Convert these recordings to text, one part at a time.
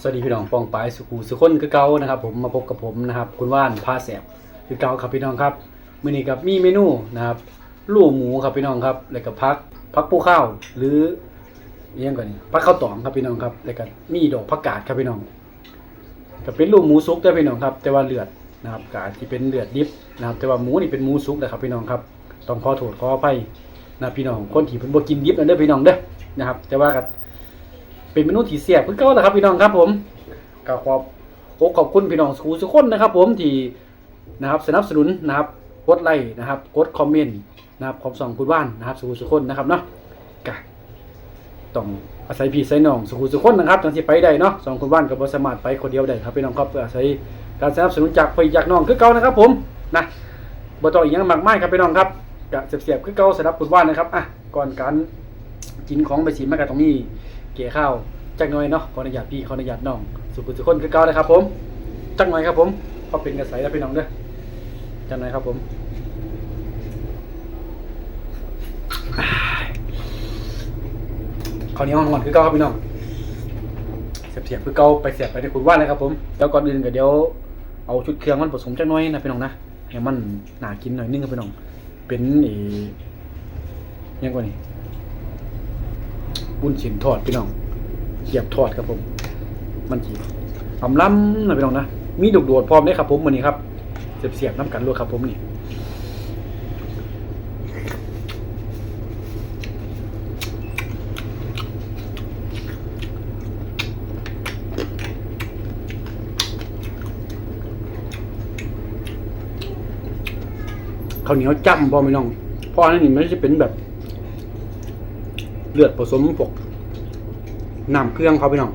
สวัสดีพี่น้องปองปายสุขูสุคนคือเก่านะครับผมมาพบกับผมนะครับคุณว่านพาแสบคือเก่าครับพี่น้องครับมื้อนี้กับมีเมนูนะครับลูกหมูครับพี่น้องครับแล้วก็พักพักปูข้าวหรืออิหยังก่อนนี่พักข้าวตองครับพี่น้องครับแล้วก็มีดอกผักกาดครับพี่น้องก็เป็นลูกหมูสุกเด้พี่น้องครับ แต่ว่าเลือดนะครับกาที่เป็นเลือดดิบนะครับ แต่ว่าหมูนี่เป็นหมูสุกนะครับพี่น้องครับต้องขอโทษขออภัยนะพี่น้องคนที่เพิ่นบ่กินดิบนั่นเด้อพี่น้องเด้อนะครับ แต่ว่าก็ เป็นเมนูที่เสียบเพื่อเก่าแหละครับพี่น้องครับผมก็ขอบโอ้ขอบคุณพี่น้องสุขุทุกคนนะครับ ผมที่นะครับสนับสนุนนะครับกดไลค์นะครับกดคอมเมนต์นะครับขอบสองคุณว่านนะครับสุขุทุกคนนะครับเนาะก็ต้องอาศัยพี่อาศัยน้องสุขุทุกคนนะครับจังสิไปได้เนาะสองคุณว่านก็บ่สามารถไปคนเดียวได้ครับพี่น้องครับเพื่ออาศัยการสนับสนุนจากพี่จากน้องคือเก่านะครับ ผมนะบ่ต้องอีกหยังมากมายครับพี่น้องครับก็เสียบๆคือเก่าสำหรับคุณว่านนะครับอะก่อนการกินของไปสิมันก็ต้องมี เกี่ยข้าวจักหน่อยเนาะขออนุญาตพี่ขออนุญาตน้อง สุขุทุคนคือเก่าเลยครับ ผมจักหน่อยครับ ผมพอเป็นกระแสแล้วพี่น้องเด้อจักหน่อยครับ ผมอ่าข้าวเหนียวหอนๆคือเก่าครับพี่น้องเสียบเสียบคือเก่าไปเสียบไปในคุณว่าเลยครับผมแล้วก่อนอื่นก็เดี๋ยวเอาชุดเครื่องมันผสมจักหน่อยนะพี่น้องนะให้มันหนากินหน่อยนึงครับพี่น้อง เป็นออยังกว่านี้ บุญฉินทอดพี่น้องเหยียบทอดครับผม มันจีอำล้ำนะพี่น้องนะมีดุกโดดพร้อมได้ครับผมวันนี้ครับเสียบเสียบน้ำกันลวกครับผมนี่ข้าวเหนียวจ้ำพอพี่น้องเพราะอันนี้มันจะเป็นแบบ เลือดผสมพวกน้ำเครื่องเขาพี่น้อง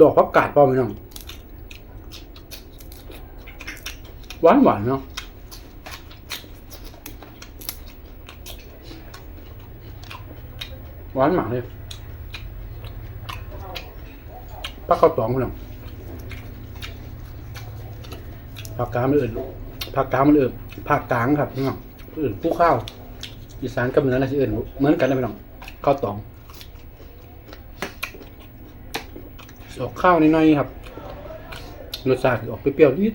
ดอกพักกาดเปล่าพี่น้องหวานหวานเนาะหวานหมากเลยพักข้าวตองพี่น้องภาคกางมันอื่นภาคกางมันอื่นภาคกลางครับพี่น้องอื่นผู้ข้าวอีสานกับเหนืออะไรสิอื่นเหมือนกันนะพี่น้องข้าวตอง ออกข้าวนิดหน่อยครับรสชาติออกเปรี้ยวนิด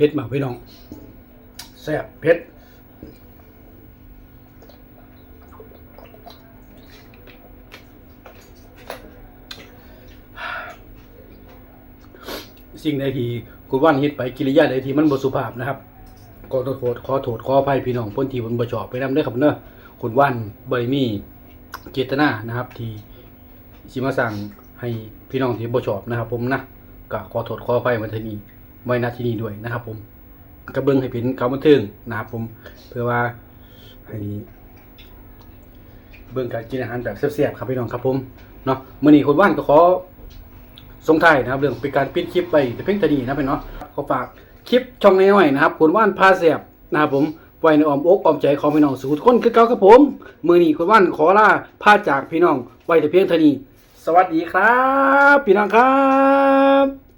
ผ็ดมากพี่น้องแซ่บเผ็ดสิ่งใดที่คุณว่านเฮ็ดไปกิริยาใดที่มันบสุภาพนะครับขอโทษขอโทษขออภัยพี่น้องพ้นที่ผมบ่ชอบไปนำเด้ครับเด้อคุณว่านบ่ได้มีเจตนานะครับ ที่สิมาสั่งให้พี่น้องที่บ่ชอบนะครับ ผมนะก็ขอโทษขออภัยมาทีนี่ ไว้ณที่นี้ด้วยนะครับ ผมก็เบิ่งให้เป็นข่าบันเทิงนะครับผมเพื่อว่าให้เบิ่งการกินอาหารแบบแซ่บๆครับพี่น้องครับผมเนาะเมื้อนี้คุณว่านก็ขอส่งท้ายนะครับเรื่องเป็นการปิดคลิปไปแต่เพียงเท่านี้นะพี่น้องขอฝากคลิปช่องน้อยๆนะครับคุณว่านพาแซ่บนะครับผมไว้ในอ้อมอกอ้อมใจของพี่น้องสู่ทุกคนคือเก่าครับผมมื้อนี้คุณว่านขอลาพาจากพี่น้องไว้แต่เพียงเท่านี้สวัสดีครับ พี่น้องครับ